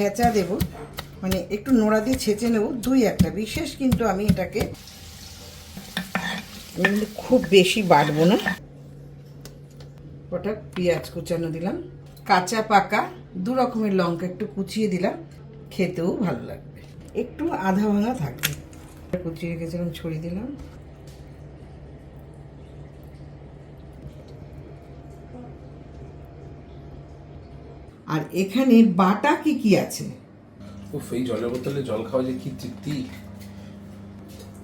ছেঁচা দেব মানে একটু নোড়া দিয়ে ছেঁচে নেব, দুই একটা। বিশেষ কিন্তু আমি এটাকে খুব বেশি বাড়বো না। ওটা পেঁয়াজ কুচানো দিলাম, কাঁচা পাকা, দু রকমের লঙ্কা একটু কুচিয়ে দিলাম, খেতেও ভালো লাগবে। একটু আধা ভাঙা থাকবে। কুচিয়ে রেখেছিলাম, ছড়িয়ে দিলাম। আর এখানে বাটা কি কি আছে? উফ এই জলের বোতলে জল খাওয়া যে কি তৃপ্তি।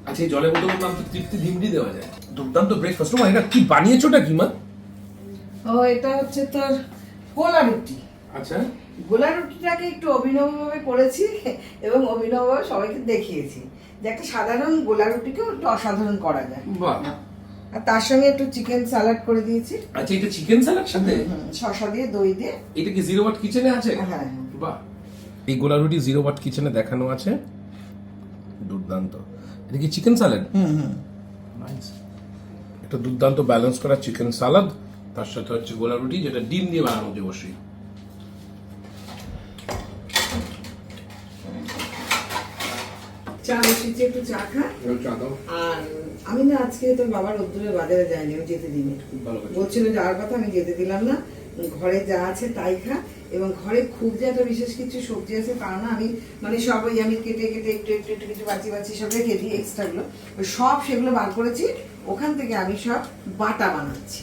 আচ্ছা এই জলের বোতলের নাম তো তৃপ্তি ভিমড়ি দেওয়া যায়। দুর্দান্ত ব্রেকফাস্ট মা এটা কি বানিয়েছোটা কি মা? ও এটা হচ্ছে তোর গোলা রুটি। আচ্ছা। গোলা রুটিটাকে একটু অভিনবভাবে করেছি এবং অভিনবভাবে সবাইকে দেখিয়েছি। যে একটা সাধারণ গোলা রুটিকেও একটু অসাধারণ করা যায়। বাহ। আর তার সঙ্গে একটু চিকেন স্যালাড করে দিয়েছি। আচ্ছা এটা চিকেন স্যালাড সাথে? শসা দিয়ে দই দিয়ে। এটা কি জিরো ওয়াট কিচেনে আছে? হ্যাঁ, হ্যাঁ। বাহ। এই গোলা রুটি জিরো ওয়াট কিচেনে দেখানো আছে। দুর্দান্ত। এটা কি চিকেন স্যালাড হুম হুম। একটা দুর্দান্ত ব্যালেন্স করা চিকেন সালাদ তার সাথে হচ্ছে গোলা রুটি যেটা ডিম দিয়ে বানানো অবশ্যই। চা বসেছি একটু চা খা। আর আমি না আজকে তোর বাবার রোদ্দুরে বাজারে যাইনি যেতে করেছ। বলছিল যাওয়ার কথা আমি যেতে দিলাম না। ঘরে যা আছে তাই খা। এবং ঘরে খুব যে একটা বিশেষ কিছু সবজি আছে তা না আমি মানে সব ওই আমি কেটে কেটে একটু একটু একটু কিছু বাঁচি বাঁচি সব রেখে দিই এক্সট্রাগুলো সব সেগুলো বার করেছি ওখান থেকে আমি সব বাটা বানাচ্ছি।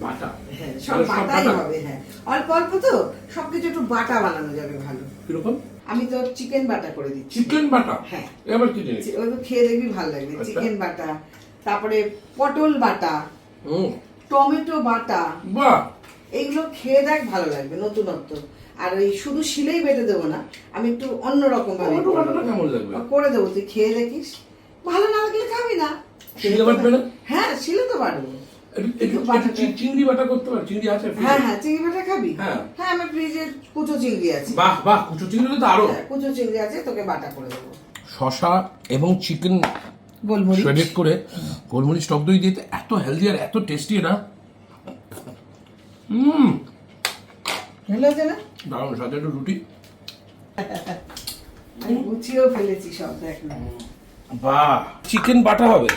বাটা? হ্যাঁ সব বাটাই হবে হ্যাঁ। অল্প অল্প তো সবকিছু একটু বাটা বানানো যাবে ভালো। কীরকম? আমি তো চিকেন বাটা করে দিচ্ছি। চিকেন বাটা? হ্যাঁ। এ আবার কি জিনিস? ওই খেয়ে দেখবি ভালো লাগবে। আচ্ছা। চিকেন বাটা তারপরে পটল বাটা হুম টমেটো বাটা। বাহ। এইগুলো খেয়ে দেখ ভালো লাগবে নতুনত্ব। আর ওই শুধু শিলেই বেটে দেবো না আমি একটু ভাবে বাটাটা কেমন লাগবে? করে দেবো তুই খেয়ে দেখিস। ভালো না লাগলে খাবি না? হ্যাঁ শিলে তো বাটবো। চিংড়ি বাটা করতে পারে চিংড়ি আছে হ্যাঁ হ্যাঁ চিংড়ি বাটা খাবি? হ্যাঁ। হ্যাঁ আমার ফ্রিজে কুচো চিংড়ি আছে। বাহ বাহ কুচু চিংড়ি তো আরও হ্যাঁ, কুচো চিংড়ি আছে তোকে বাটা করে দেবো। শশা এবং চিকেন গোলমরিচ। শ্রেডেড করে গোলমরিচ টক দই দিতে এত হেলদি আর এত টেস্টি না। হুম ভালো আছে না? দারুণ সাথে একটু রুটি। আমি গুছিয়েও ফেলেছি সব দেখ বাহ চিকেন বাটা হবে?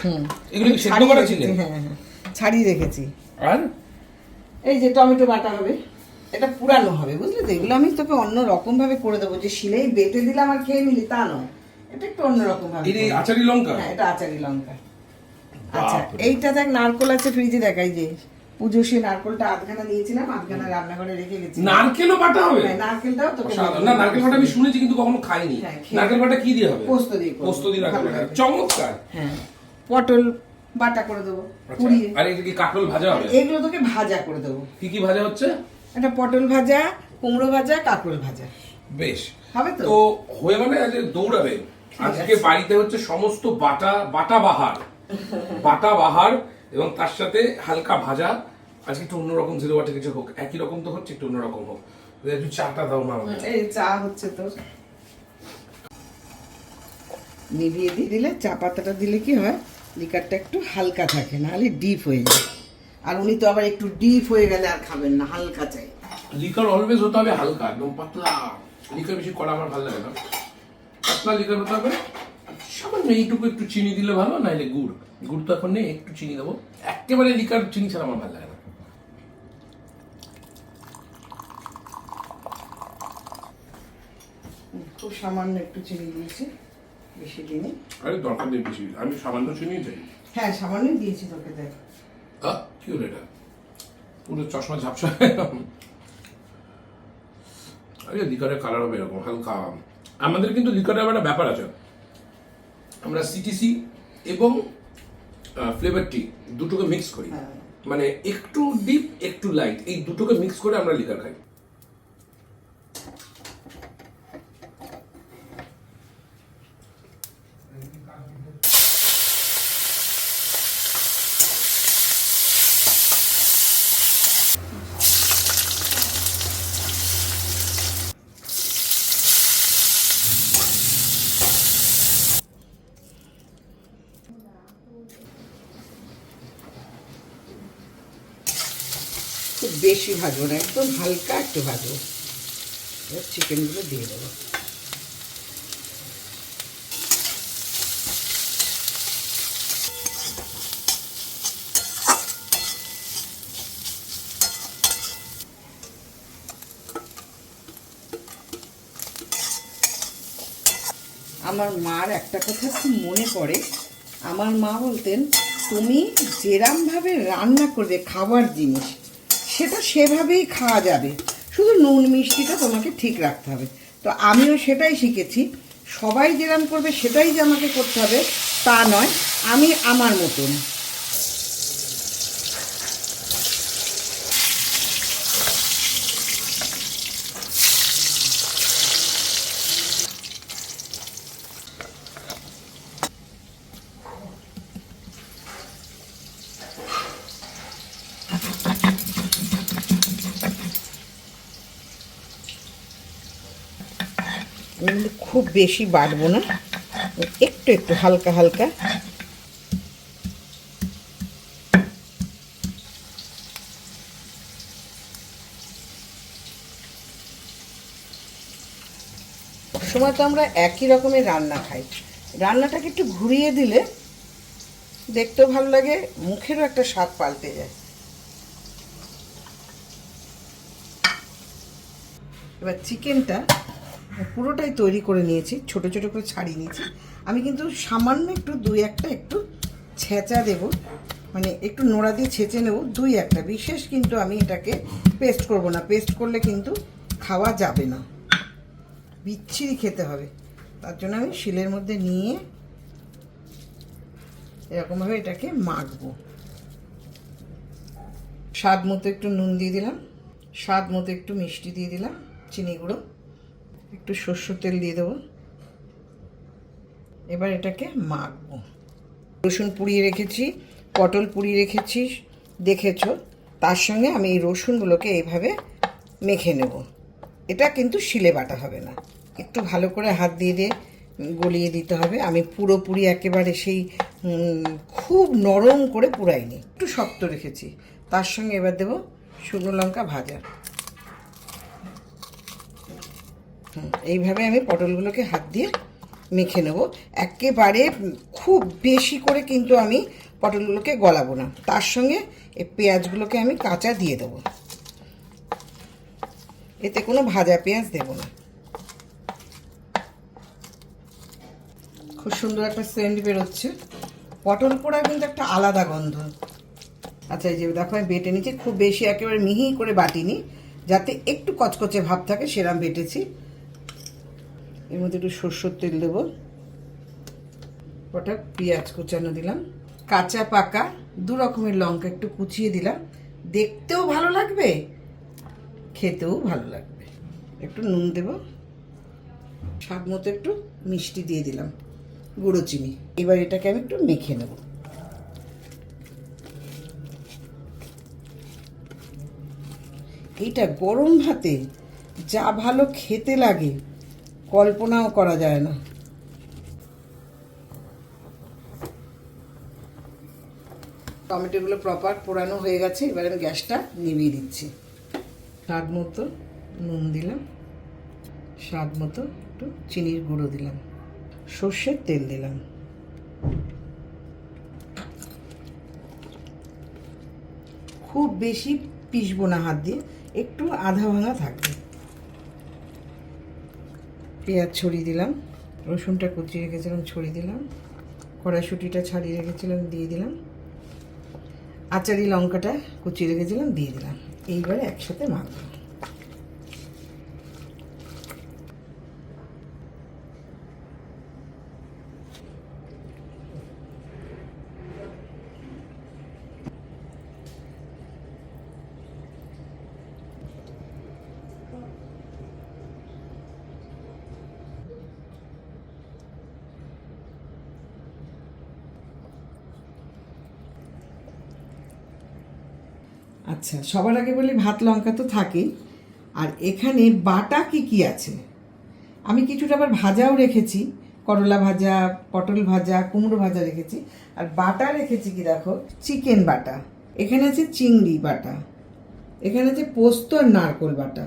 এগুলো সেদ্ধ করা চিকেন? হ্যাঁ হ্যাঁ। ছাড়িয়ে রেখেছি। আর? এই যে টমেটো বাটা হবে এটা পুরানো হবে বুঝলি তো? এগুলো আমি তোকে অন্য রকম ভাবে করে দেবো। যে শিলেই বেটে দিলাম আর খেয়ে নিলি তা নয়। এটা একটু অন্য রকম ভাবে এই আচারি লঙ্কা? হ্যাঁ এটা আচারি লঙ্কা। আচ্ছা এইটা দেখ নারকোল আছে ফ্রিজে দেখাই যে পুজো সে নারকোলটা আধখানা নিয়েছিলাম আধখানা রান্নাঘরে রেখে গেছি। নারকেলও বাটা হবে? হ্যাঁ, নারকেলটাও তোকে না নারকেল বাটা আমি শুনেছি কিন্তু কখনো খাইনি। হ্যাঁ, নারকেল বাটা কি দিয়ে হবে? পোস্ত দিয়ে পোস্ত দিয়ে লাগবে। চমৎকার। হ্যাঁ। পটল বাটা করে দেবো আচ্ছা, পুড়িয়ে। আর এই কি কাকরোল ভাজা হবে? এগুলো তোকে ভাজা করে দেবো। কি কি ভাজা হচ্ছে? একটা পটল ভাজা কুমড়ো ভাজা কাঁকরোল ভাজা। বেশ। হবে তো? তো হয়ে মানে আজ দৌড়াবে। আজকে বাড়িতে হচ্ছে সমস্ত বাটা বাটা বাহার। বাটা বাহার এবং তার সাথে হালকা ভাজা। আজকে একটু অন্যরকম জিরো ওয়াটে কিছু হোক। একই রকম তো হচ্ছে একটু অন্যরকম হোক। একটু চাটা দাও মা এই চা হচ্ছে তো নিভিয়ে দিয়ে দিলে চা পাতাটা দিলে কি হয়? লিকারটা একটু হালকা থাকে নাহলে ডিপ হয়ে যায়। আর উনি তো আবার একটু ডিপ হয়ে গেলে আর খাবেন না হালকা চাই। লিকার অলওয়েজ হতে হবে হালকা একদম পাতলা। লিকার বেশি করা আমার ভালো লাগে না। পাতলা লিকার হতে হবে। সামান্য এইটুকু একটু চিনি দিলে ভালো নাইলে গুড়। গুড় তো এখন নেই একটু চিনি দেবো। একেবারে লিকার চিনি ছাড়া আমার ভালো লাগে না। খুব সামান্য একটু চিনি দিয়েছি। বেশি দিনে আরে দরকার নেই বেশি। আমি সামান্য চিনি চাই হ্যাঁ সামান্য দিয়েছি তোকে দেখ। কি হলো এটা? পুরো চশমা ঝাপসা আরে লিকারের কালার হবে এরকম হালকা। আমাদের কিন্তু লিকারের একটা ব্যাপার আছে। আমরা সিটিসি এবং ফ্লেভার টি দুটোকে মিক্স করি। হ্যাঁ। মানে একটু ডিপ একটু লাইট এই দুটোকে মিক্স করে আমরা লিকার খাই। বেশি ভাজবো না, একদম হালকা একটু ভাজবো। এবার চিকেনগুলো দিয়ে দেবো। আমার মার একটা কথা খুব মনে পড়ে। আমার মা বলতেন, তুমি যেরামভাবে রান্না করবে খাবার জিনিস সেটা সেভাবেই খাওয়া যাবে। শুধু নুন মিষ্টিটা তোমাকে ঠিক রাখতে হবে। তো আমিও সেটাই শিখেছি। সবাই যেরাম করবে সেটাই যে আমাকে করতে হবে, তা নয়, আমি আমার মতন। খুব বেশি বাড়বো না। একটু একটু, হালকা হালকা। সময় তো আমরা একই রকমের রান্না খাই। রান্নাটাকে একটু ঘুরিয়ে দিলে দেখতেও ভালো লাগে, মুখেরও একটা স্বাদ পাল্টে যায়। এবার চিকেনটা পুরোটাই তৈরি করে নিয়েছি, ছোট ছোট করে ছাড়িয়ে নিয়েছি। আমি কিন্তু সামান্য একটু, দুই একটা একটু ছেঁচা দেব মানে একটু নোড়া দিয়ে ছেঁচে নেব, দুই একটা। বিশেষ কিন্তু আমি এটাকে পেস্ট করব না, পেস্ট করলে কিন্তু খাওয়া যাবে না। বিচ্ছিরি খেতে হবে। তার জন্য আমি শিলের মধ্যে নিয়ে এরকমভাবে এটাকে মাখবো। স্বাদ মতো একটু নুন দিয়ে দিলাম, স্বাদ মতো একটু মিষ্টি দিয়ে দিলাম, চিনি গুঁড়ো। একটু সর্ষ তেল দিয়ে দেবো। এবার এটাকে মাখবো। রসুন পুড়িয়ে রেখেছি, পটল পুড়িয়ে রেখেছি, দেখেছ? তার সঙ্গে আমি এই রসুনগুলোকে এইভাবে মেখে নেব। এটা কিন্তু শিলে বাটা হবে না। একটু ভালো করে হাত দিয়ে দিয়ে গলিয়ে দিতে হবে। আমি পুরোপুরি একেবারে সেই খুব নরম করে পুরাইনি। একটু শক্ত রেখেছি। তার সঙ্গে এবার দেবো শুকনো লঙ্কা ভাজা হুম, এইভাবে আমি পটলগুলোকে হাত দিয়ে মেখে নেব। একেবারে খুব বেশি করে কিন্তু আমি পটলগুলোকে গলাবো না। তার সঙ্গে এই পেঁয়াজগুলোকে আমি কাঁচা দিয়ে দেবো। এতে কোনো ভাজা পেঁয়াজ দেব না। খুব সুন্দর একটা সেন্ট বেরোচ্ছে। পটল পোড়া কিন্তু একটা আলাদা গন্ধ। আচ্ছা এই যে দেখো, আমি বেটে নিচ্ছি। খুব বেশি একেবারে মিহি করে বাটিনি। যাতে একটু কচকচে ভাব থাকে, সেরাম বেটেছি। এর মধ্যে একটু সর্ষের তেল দেবো। ওটা পেঁয়াজ কুচানো দিলাম। কাঁচা পাকা, দু রকমের লঙ্কা একটু কুচিয়ে দিলাম। দেখতেও ভালো লাগবে, খেতেও ভালো লাগবে। একটু নুন দেব। স্বাদ মতো একটু মিষ্টি দিয়ে দিলাম, গুঁড়ো চিনি। এবার এটাকে আমি একটু মেখে নেব। এইটা গরম ভাতে যা ভালো খেতে লাগে কল্পনাও করা যায় না। টমেটোগুলো প্রপার পোড়ানো হয়ে গেছে, এবার আমি গ্যাসটা নিভিয়ে দিচ্ছি। স্বাদ মতো নুন দিলাম, স্বাদ মতো একটু চিনির গুঁড়ো দিলাম, সর্ষের তেল দিলাম। খুব বেশি পিসবো না হাত দিয়ে, একটু আধা ভাঙা থাকবে। পেঁয়াজ ছড়িয়ে দিলাম, রসুনটা কুচিয়ে রেখেছিলাম, ছড়িয়ে দিলাম, কড়াইশুটিটা ছাড়িয়ে রেখেছিলাম, দিয়ে দিলাম, আচারি লঙ্কাটা কুচিয়ে রেখেছিলাম, দিয়ে দিলাম। এইবারে একসাথে মাখবো। আচ্ছা সবার আগে বলি ভাত, লঙ্কা তো থাকেই। আর এখানে বাটা কি কি আছে? আমি কিছুটা আবার ভাজাও রেখেছি। করলা ভাজা, পটল ভাজা, কুমড়ো ভাজা রেখেছি। আর বাটা রেখেছি কি দেখো? চিকেন বাটা। এখানে আছে চিংড়ি বাটা। এখানে আছে পোস্ত আর নারকোল বাটা।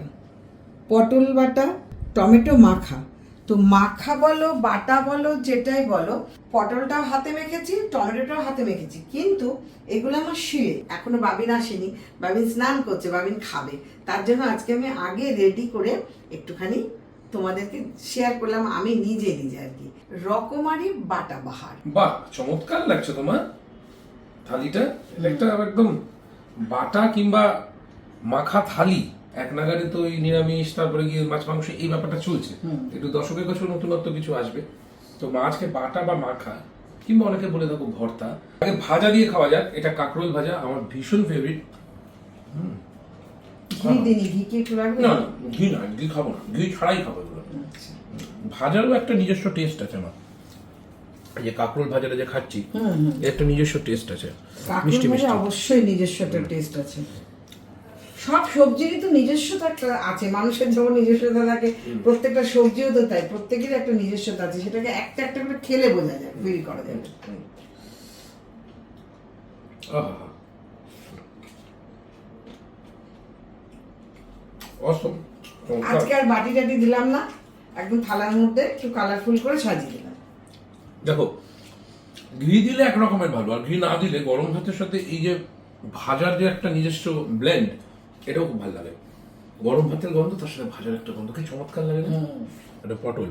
পটল বাটা, টমেটো মাখা। তো মাখা বলো বাটা বলো যেটাই বলো পটলটাও হাতে মেখেছি টমেটোটাও হাতে মেখেছি। কিন্তু এগুলো আমার শিলে। এখনও বাবিন আসেনি। বাবিন স্নান করছে বাবিন খাবে। তার জন্য আজকে আমি আগে রেডি করে একটুখানি তোমাদেরকে শেয়ার করলাম আমি নিজে নিজে আর কি। রকমারি বাটা বাহার। বাহ চমৎকার লাগছে তোমার। থালিটা এটা একদম বাটা কিংবা মাখা থালি। এক নাগারে তো এই নিরামিষ তারপরে গিয়ে মাছ মাংস এই ব্যাপারটা চলছে। একটু দর্শকের কাছে নতুনত্ব কিছু আসবে। তো মাছকে বাটা বা মাখা কিংবা অনেকে বলে থাকো ভর্তা আগে ভাজা দিয়ে খাওয়া যাক। এটা কাঁকরোল ভাজা আমার ভীষণ ফেভারিট না ঘি না ঘি খাব না। ঘি ছাড়াই খাব এগুলো। আচ্ছা। ভাজারও একটা নিজস্ব টেস্ট আছে আমার। এই যে কাঁকরোল ভাজাটা যে খাচ্ছি একটা নিজস্ব টেস্ট আছে। মিষ্টি মিষ্টি। অবশ্যই নিজস্ব একটা টেস্ট আছে। সব সবজিরই তো নিজস্বতা একটা আছে। মানুষের যেমন নিজস্বতা থাকে প্রত্যেকটা সবজিও তো তাই। প্রত্যেকেরই একটা নিজস্বতা আছে। সেটাকে একটা একটা করে খেলে বোঝা যায় ফিল করা যাবে। আজকে আর বাটি টাটি দিলাম না। একদম থালার মধ্যে একটু কালারফুল করে সাজিয়ে দিলাম। দেখো ঘি দিলে এক রকমের ভালো আর ঘি না দিলে গরম ভাতের সাথে এই যে ভাজার যে একটা নিজস্ব ব্লেন্ড এটাও খুব ভালো লাগে। গরম ভাতের গন্ধ তার সাথে ভাজার একটা গন্ধ। কি চমৎকার লাগে না? এটা পটল।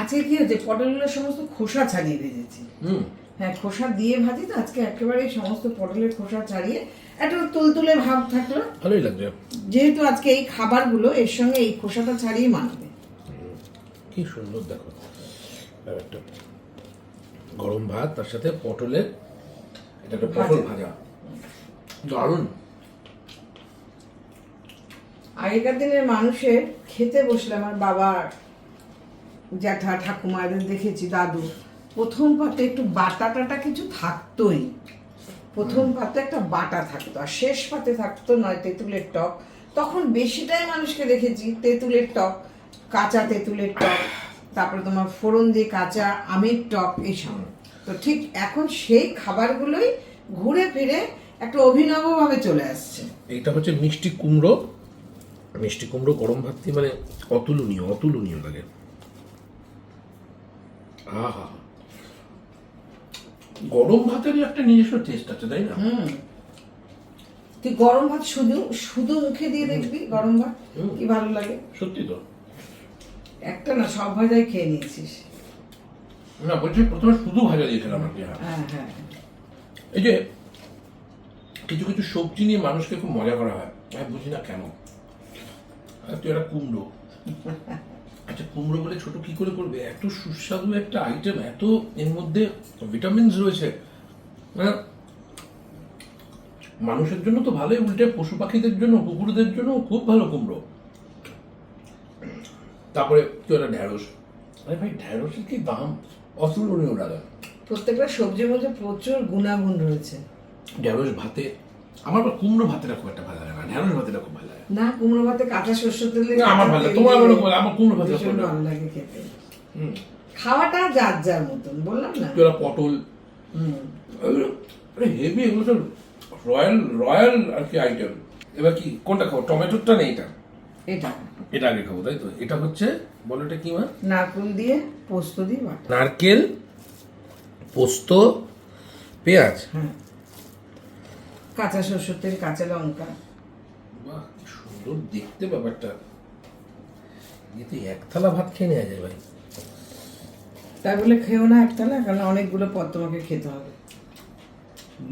আজকে কি হচ্ছে পটলগুলো সমস্ত খোসা ছাড়িয়ে ভেজেছি হুম। হ্যাঁ খোসা দিয়ে ভাজি তো আজকে একেবারে সমস্ত পটলের খোসা ছাড়িয়ে একটু তুলতুলে ভাব থাকল। ভালোই লাগবে যেহেতু আজকে এই খাবারগুলো এর সঙ্গে এই খোসাটা ছাড়িয়ে মানবে। কি সুন্দর দেখো। একটা গরম ভাত তার সাথে পটলের এটা একটা পটল ভাজা। দারুণ। আগেকার দিনের মানুষের খেতে বসলে আমার বাবা জ্যাঠা, ঠাকুমা, এদের দেখেছি, দাদু। প্রথম পাতে একটু বাটা টাটা কিছু থাকতোই। প্রথম পাতে একটা বাটা থাকতো। আর শেষ পাতে থাকতো নয়, তেঁতুলের টক। তখন বেশিটাই মানুষকে দেখেছি, তেঁতুলের টক, কাঁচা তেঁতুলের টক, তারপরে তোমার ফোড়ন দিয়ে কাঁচা আমের টক এইসব তো ঠিক এখন সেই খাবারগুলোই ঘুরে ফিরে একটা অভিনবভাবে চলে আসছে। এটা হচ্ছে মিষ্টি কুমড়ো মিষ্টি কুমড়ো গরম ভাত দিয়ে মানে অতুলনীয় অতুলনীয় লাগে? আহা। গরম ভাতেরই একটা নিজস্ব টেস্ট আছে তাই না? হুম। তুই গরম ভাত শুধু শুধু মুখে দিয়ে দেখবি গরম ভাত কি ভালো লাগে? সত্যি তো। একটা না সব ভাজাই খেয়ে নিয়েছিস। না বলছি প্রথমে শুধু ভাজা দিয়েছিলাম আর কি হ্যাঁ। হ্যাঁ হ্যাঁ। এই যে কিছু কিছু সবজি নিয়ে মানুষকে খুব মজা করা হয় আমি বুঝি না কেন। তুই একটা কুমড়ো। আচ্ছা কুমড়ো বলে ছোট কি করে করবে? এত সুস্বাদু একটা আইটেম এত এর মধ্যে ভিটামিনস রয়েছে। মানে মানুষের জন্য তো ভালোই উল্টে পশু পাখিদের জন্য কুকুরদের জন্য খুব ভালো কুমড়ো। তারপরে তুই একটা ঢ্যাঁড়স। আরে ভাই ঢ্যাঁড়সের কি দাম? অতুলনীয় টাকা প্রত্যেকটা সবজির মধ্যে প্রচুর গুণাগুণ রয়েছে। ঢেঁড়স ভাতে। আমার কুমড়ো ভাতেটা খুব একটা ভালো লাগে না। ঢেঁড়স ভাতেটা খুব ভালো লাগে। না কুমড়ো ভাতে কাঁচা শস্য তেল আমার ভালো। তোমার আবার ওরকম- আমার কুমড়ো ভাতে ভীষণ ভালো লাগে। খেতে। খাওয়াটা যার যার মতন বললাম না? ওরা পটল। হেভি এগুলো তো রয়্যাল রয়্যাল আর কি আইটেম। এবার কি কোনটা খাব? টমেটোটা নেই এটা? এটা। এটা আগে খাব তাই তো? এটা হচ্ছে বলো এটা কি মা? নারকুল দিয়ে পোস্ত দিয়ে বাটা। নারকেল পোস্ত পেঁয়াজ। হ্যাঁ। কাঁচা শস্য তেল কাঁচা লঙ্কা। বাহ সুন্দর দেখতে ব্যাপারটা। এতে এক থালা ভাত খেয়ে নেওয়া যায় ভাই। তাই বলে খেও না একটা না কারণ অনেকগুলো পদ তোমাকে খেতে হবে।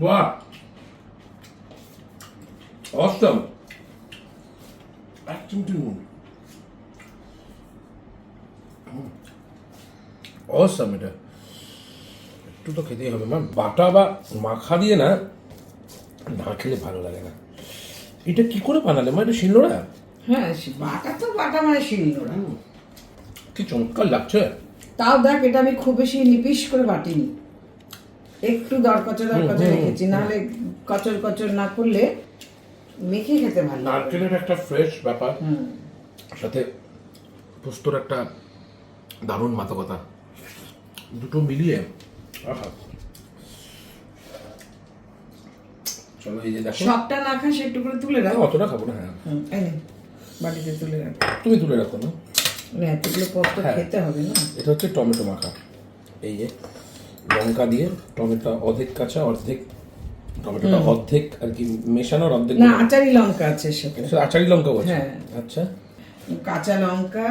বাহ। অসম এক চিমটি নুন অসম এটা। একটু তো খেতেই হবে মা বাটা বা মাখা দিয়ে না না খেলে ভালো লাগে না। এটা কি করে বানালে? মা এটা শিলনোড়া হ্যাঁ বাটা তো বাটা মানে শিলনোড়া কি চমৎকার লাগছে। তাও দেখ এটা আমি খুব বেশি নিপিস করে বাটিনি। একটু দরকচর দরকচর রেখেছি নাহলে কচর কচর না করলে মেখে খেতে ভালো। নারকেলের একটা ফ্রেশ ব্যাপার। হুম। সাথে পোস্তর একটা দারুণ মাদকতা। দুটো মিলিয়ে আহা। চলো এই যে দেখো। সবটা না খাস একটু করে তুলে রাখ। অতটা খাব না হ্যাঁ। এই বাটিতে তুলে রাখো। তুমি তুলে রাখো না। মানে এতগুলো পদ হ্যাঁ। খেতে হবে না। এটা হচ্ছে টমেটো মাখা। এই যে লঙ্কা দিয়ে টমেটো অর্ধেক কাঁচা অর্ধেক টমেটোটা অর্ধেক আর কি মেশানো আর অর্ধেক না আচারি লঙ্কা আছে সেটা আচারি লঙ্কা বলছে হ্যাঁ। আচ্ছা। কাঁচা লঙ্কা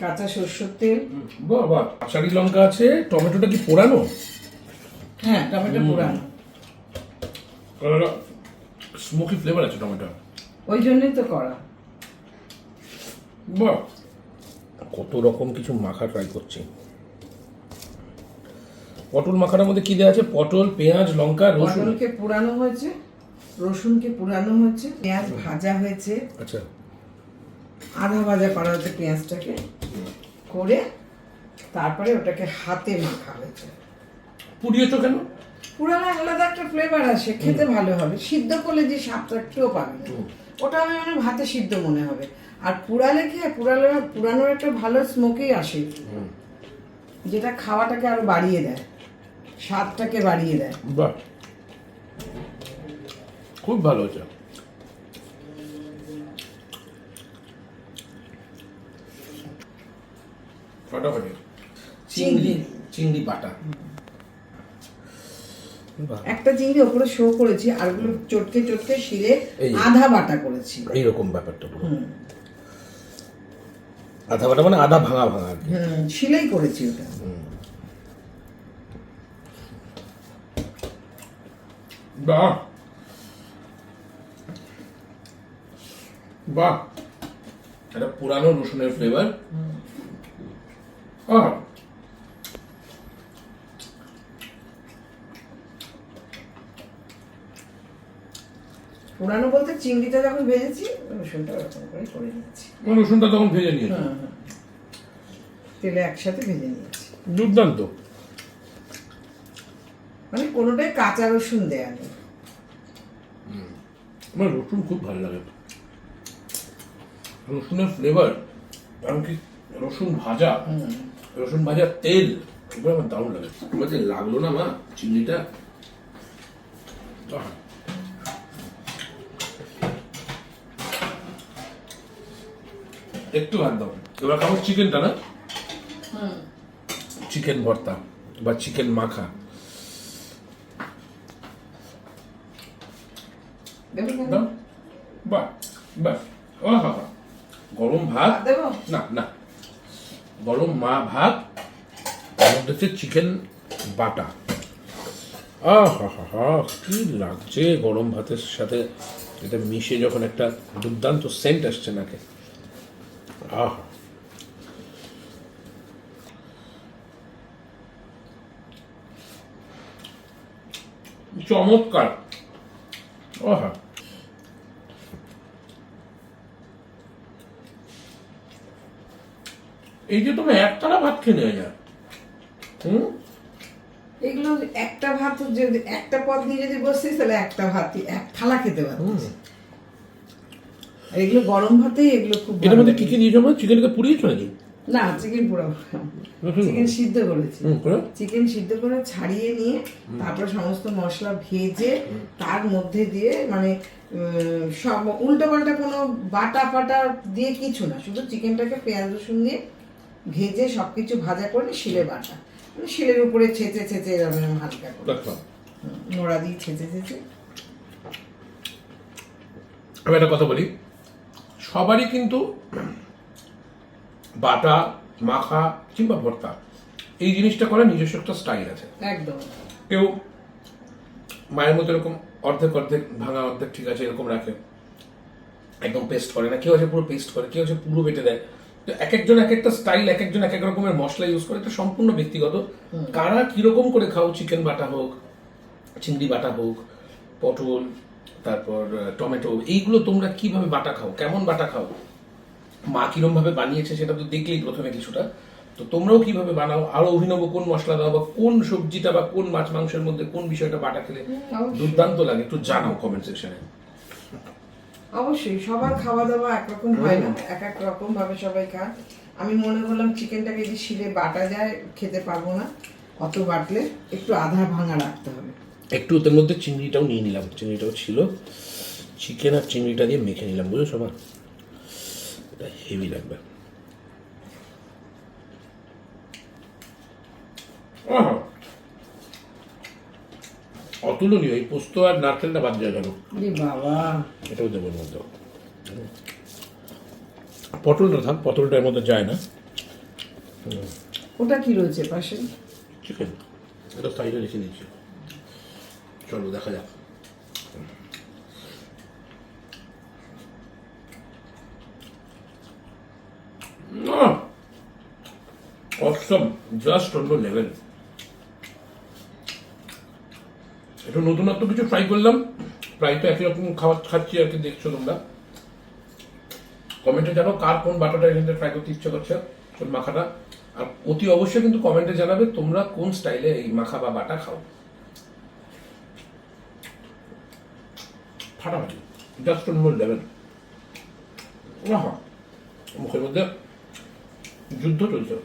কাঁচা সরষের তেল। বাহ আচারি লঙ্কা আছে টমেটোটা কি পোড়ানো? হ্যাঁ টমেটো পুরানো স্মোকি ফ্লেভার আছে টমেটো। ওই জন্যই তো করা। বাহ। কত রকম কিছু মাখা ট্রাই করছি। পটল মাখাটার মধ্যে কি দেওয়া আছে? পটল পেঁয়াজ লঙ্কা রসুন। পটলকে পুরানো হয়েছে রসুনকে পুরানো হয়েছে পেঁয়াজ ভাজা হয়েছে। আচ্ছা। আধা ভাজা করা হয়েছে পেঁয়াজটাকে করে তারপরে ওটাকে হাতে মাখা হয়েছে। পুড়িয়েছো কেন? পুরানো আলাদা একটা ফ্লেভার আসে খেতে ভালো হবে। সিদ্ধ করলে যে স্বাদটা কেউ পাবে ওটা আমি মানে ভাতে সিদ্ধ মনে হবে। আর পুরালে খেয়ে পুরালে পুরানোর একটা ভালো স্মোকি আসে। যেটা খাওয়াটাকে আরও বাড়িয়ে দেয়। স্বাদটাকে বাড়িয়ে দেয়। বাহ। খুব ভালো হয়েছে। ফাটাফাটি। চিংড়ি। চিংড়ি বাটা। বাহ একটা চিংড়ি ওপরে শো করেছি আর ওগুলো চটকে চটকে শিলে আধা বাটা করেছি। এইরকম ব্যাপারটা পুরো আধা বাটা মানে আধা ভাঙা ভাঙা আর কি। হুম শিলেই করেছি ওটা। বাহ। বাহ। এটা পুরানো রসুনের ফ্লেভার আহ। পুরানো বলতে চিংড়িটা যখন ভেজেছি রসুনটা ওরকম করে করে নিয়েছি। রসুনটা তখন ভেজে নিয়েছে? তেলে একসাথে ভেজে নিয়েছি। দুর্দান্ত। মানে কোনোটাই কাঁচা রসুন দেয়া নেই। আমার রসুন খুব ভালো লাগে। রসুনের ফ্লেভার এমনকি রসুন ভাজা রসুন ভাজা তেল এগুলো আমার দারুণ লাগে। আমার যে লাগল না মা চিংড়িটা আহ। একটু ভাত দাও। এবার খাব চিকেনটা না? চিকেন ভর্তা বা চিকেন মাখা। বাহ বাহ। গরম ভাত? না না। গরম মা ভাত তার মধ্যে হচ্ছে চিকেন বাটা। আহা হা কি লাগছে গরম ভাতের সাথে। এটা মিশে যখন একটা দুর্দান্ত সেন্ট আসছে নাকে। চমৎকার আহা এই যে তুমি একতারা ভাত খেয়ে নেওয়া যায় হুম? এগুলো একটা ভাত যদি একটা পদ নিয়ে যদি বসছিস তাহলে একটা ভাতই এক থালা খেতে পারতিস। এগুলো গরম ভাতেই এগুলো খুব এটার মধ্যে কি কি দিয়েছ আমার চিকেনকে পুড়িয়েছো নাকি? না চিকেন পুরো চিকেন সিদ্ধ করেছি। করে? চিকেন সিদ্ধ করে ছাড়িয়ে নিয়ে তারপর সমস্ত মশলা ভেজে তার মধ্যে দিয়ে মানে সব উল্টো পাল্টা কোনো বাটা ফাটা দিয়ে কিছু না। শুধু চিকেনটাকে পেঁয়াজ রসুন দিয়ে ভেজে সবকিছু ভাজা করে শিলে বাটা। মানে শিলের উপরে ছেঁচে ছেঁচে এরকম হালকা করে। নোড়া দিয়ে ছেঁচে ছেঁচে। আমি একটা কথা বলি। সবারই কিন্তু বাটা মাখা কিংবা ভর্তা এই জিনিসটা করার নিজস্ব একটা স্টাইল আছে। একদম। কেউ মায়ের মতো এরকম অর্ধেক অর্ধেক ভাঙা অর্ধেক ঠিক আছে এরকম রাখে। একদম পেস্ট করে না কেউ আছে পুরো পেস্ট করে কেউ আছে পুরো বেটে দেয়। তো এক একজন এক একটা স্টাইল এক একজন এক এক রকমের মশলা ইউজ করে এটা সম্পূর্ণ ব্যক্তিগত। কারা কীরকম করে খাও চিকেন বাটা হোক চিংড়ি বাটা হোক পটল তারপর টমেটো এইগুলো তোমরা কীভাবে বাটা খাও? কেমন বাটা খাও? মা কিরম ভাবে বানিয়েছে সেটা তো দেখলেই প্রথমে কিছুটা। তো তোমরাও কীভাবে বানাও? আরও অভিনব কোন মশলা দাও বা কোন সবজিটা বা কোন মাছ মাংসের মধ্যে কোন বিষয়টা বাটা খেলে। দুর্দান্ত লাগে? একটু জানাও কমেন্ট সেকশনে অবশ্যই সবার খাওয়া দাওয়া একরকম হয় না। এক এক রকম ভাবে সবাই খায়। আমি মনে করলাম চিকেনটাকে যদি শিলে বাটা যায় খেতে পারব না। অত বাটলে একটু আধা ভাঙা রাখতে হবে। একটু ওদের মধ্যে চিংড়িটাও নিয়ে নিলাম। চিংড়িটাও ছিল। চিকেন আর চিংড়িটা দিয়ে মেখে নিলাম বুঝেছ মা? এটা হেভি লাগবে! অতুলনীয় এই পোস্ত আর নারকেলটা বাদ যায় গেল। বাবা। এটাও দেবো মধ্যে পটলটা থাক পটলটা এর মধ্যে যায় না। ওটা কি রয়েছে পাশে? চিকেন এটা সাইডে রেখে দিচ্ছি। চলো দেখা যাক অসম জাস্ট অন্য লেভেল একটু নতুনত্ব কিছু ট্রাই করলাম। প্রায় তো একই রকম খাবার খাচ্ছি আর কি দেখছ তোমরা। কমেন্টে জানো কার কোন বাটাটা এখানে ট্রাই করতে ইচ্ছে করছে, কোন মাখাটা। আর অতি অবশ্যই কিন্তু কমেন্টে জানাবে তোমরা কোন স্টাইলে এই মাখা বা বাটা খাও। ফাটাফাটি জাস্ট অন্য লেভেল মুখের মধ্যে যুদ্ধ চলছে।